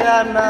জানা।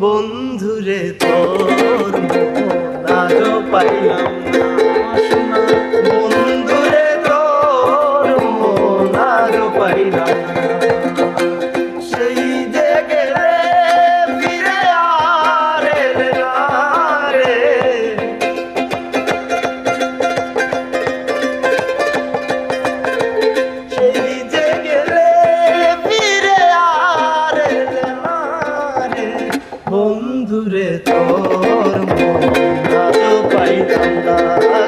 বন্ধুরে তোর আজও পাইলাম বন্ধুরে তোর আজও পাইলাম তোর মন পাইতাম না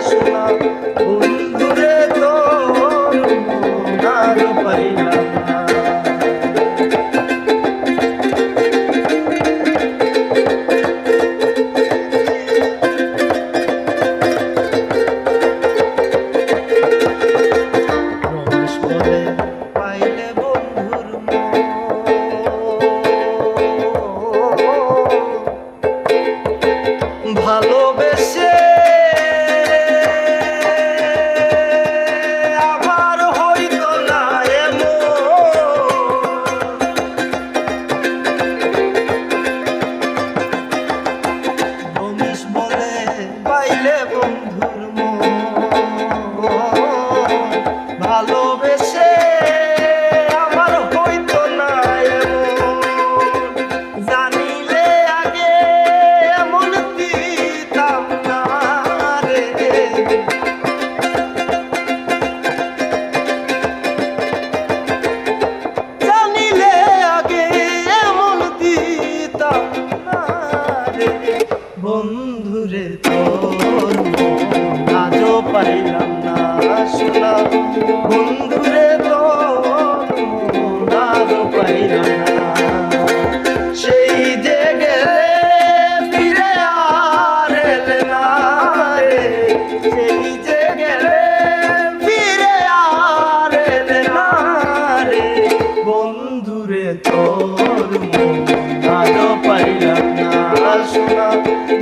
শোনা Alô, beijo. apaixonar